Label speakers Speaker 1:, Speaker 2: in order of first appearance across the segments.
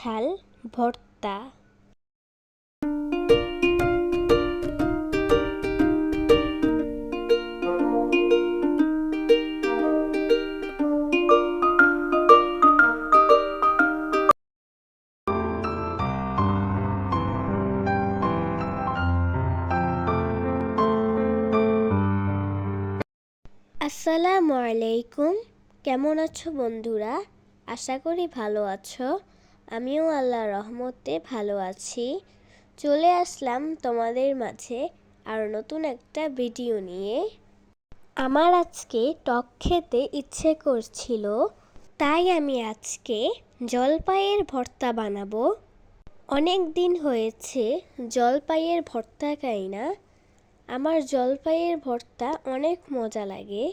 Speaker 1: ঝাল ভর্তা। আসসালামু আলাইকুম। কেমন আছো বন্ধুরা? আশা করি ভালো আছো। আমিও আল্লাহ রহমতে ভালো আছি। চলে আসলাম তোমাদের মাঝে আর নতুন একটা ভিডিও নিয়ে। আমার আজকে টক খেতে ইচ্ছে করছিল, তাই আমি আজকে জলপাইয়ের ভর্তা বানাবো। অনেক দিন হয়েছে জলপাইয়ের ভর্তা খাই না। আমার জলপাইয়ের ভর্তা অনেক মজা লাগে।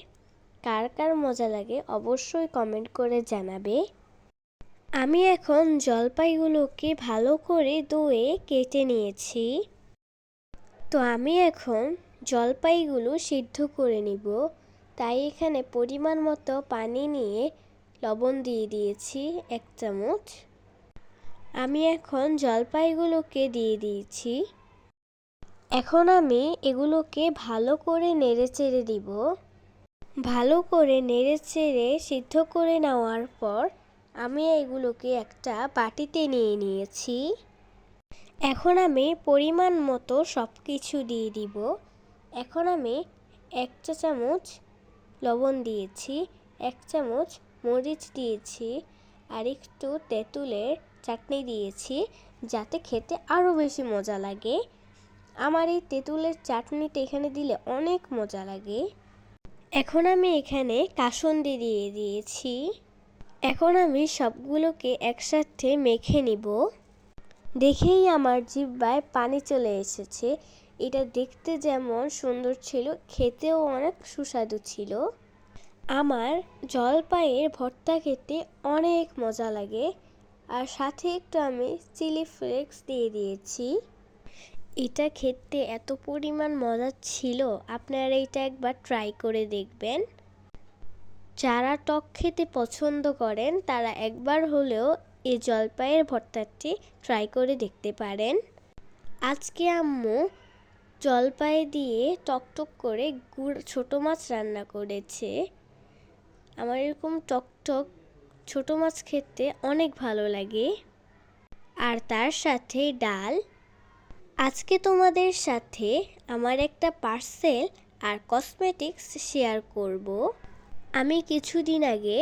Speaker 1: কার কার মজা লাগে অবশ্যই কমেন্ট করে জানাবে। আমি এখন জলপাইগুলোকে ভালো করে ধুয়ে কেটে নিয়েছি। তো আমি এখন জলপাইগুলো সিদ্ধ করে নিব। তাই এখানে পরিমাণ মতো পানি নিয়ে লবণ দিয়ে দিয়েছি এক চামচ। আমি এখন জলপাইগুলোকে দিয়ে দিয়েছি। এখন আমি এগুলোকে ভালো করে নেড়ে চেড়ে দিব। ভালো করে নেড়ে চেড়ে সিদ্ধ করে নেওয়ার পর আমি এগুলোকে একটা বাটিতে নিয়ে নিয়েছি। এখন আমি পরিমাণ মতো সব কিছু দিয়ে দিব। এখন আমি এক চা চামচ লবণ দিয়েছি, এক চামচ মরিচ দিয়েছি আর একটু তেঁতুলের চাটনি দিয়েছি যাতে খেতে আরও বেশি মজা লাগে। আমার এই তেঁতুলের চাটনিটা এখানে দিলে অনেক মজা লাগে। এখন আমি এখানে কাসন্দি দিয়ে দিয়েছি। এখন আমি সবগুলোকে একসাথে মেখে নিব। দেখেই আমার জিব্বায় পানি চলে এসেছে। এটা দেখতে যেমন সুন্দর ছিল, খেতেও অনেক সুস্বাদু ছিল। আমার জলপাইয়ের ভর্তা খেতে অনেক মজা লাগে। আর সাথে একটু আমি চিলি ফ্লেক্স দিয়ে দিয়েছি। এটা খেতে এত পরিমাণ মজা ছিল, আপনারা এটা একবার ট্রাই করে দেখবেন। যারা টক খেতে পছন্দ করেন, তারা একবার হলেও এই জলপাইয়ের ভর্তাটি ট্রাই করে দেখতে পারেন। আজকে আম্মু জলপাই দিয়ে টকটক করে গুড়, ছোটো মাছ রান্না করেছে। আমার এরকম টকটক ছোটো মাছ খেতে অনেক ভালো লাগে। আর তার সাথে ডাল। আজকে তোমাদের সাথে আমার একটা পার্সেল আর কসমেটিক্স শেয়ার করব। আমি কিছুদিন আগে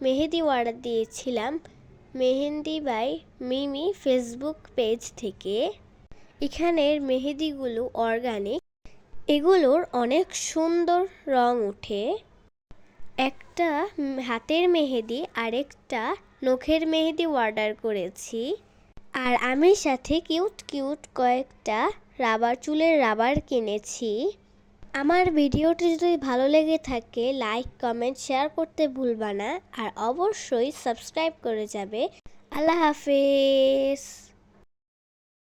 Speaker 1: মেহেদি অর্ডার দিয়েছিলাম Mehendi by Mimi Facebook page থেকে। এখানের মেহেদিগুলো অর্গানিক। এগুলোর অনেক সুন্দর রং উঠে একটা হাতের মেহেদি, আরেকটা নখের মেহেদি অর্ডার করেছি। আর আমি সাথে কিউট কিউট কয়েকটা রাবার চুলের রাবার কিনেছি। আমার ভিডিওটি যদি ভালো লেগে থাকে লাইক কমেন্ট শেয়ার করতে ভুলবা না। আর অবশ্যই সাবস্ক্রাইব করে যাবে। আল্লাহ হাফেজ।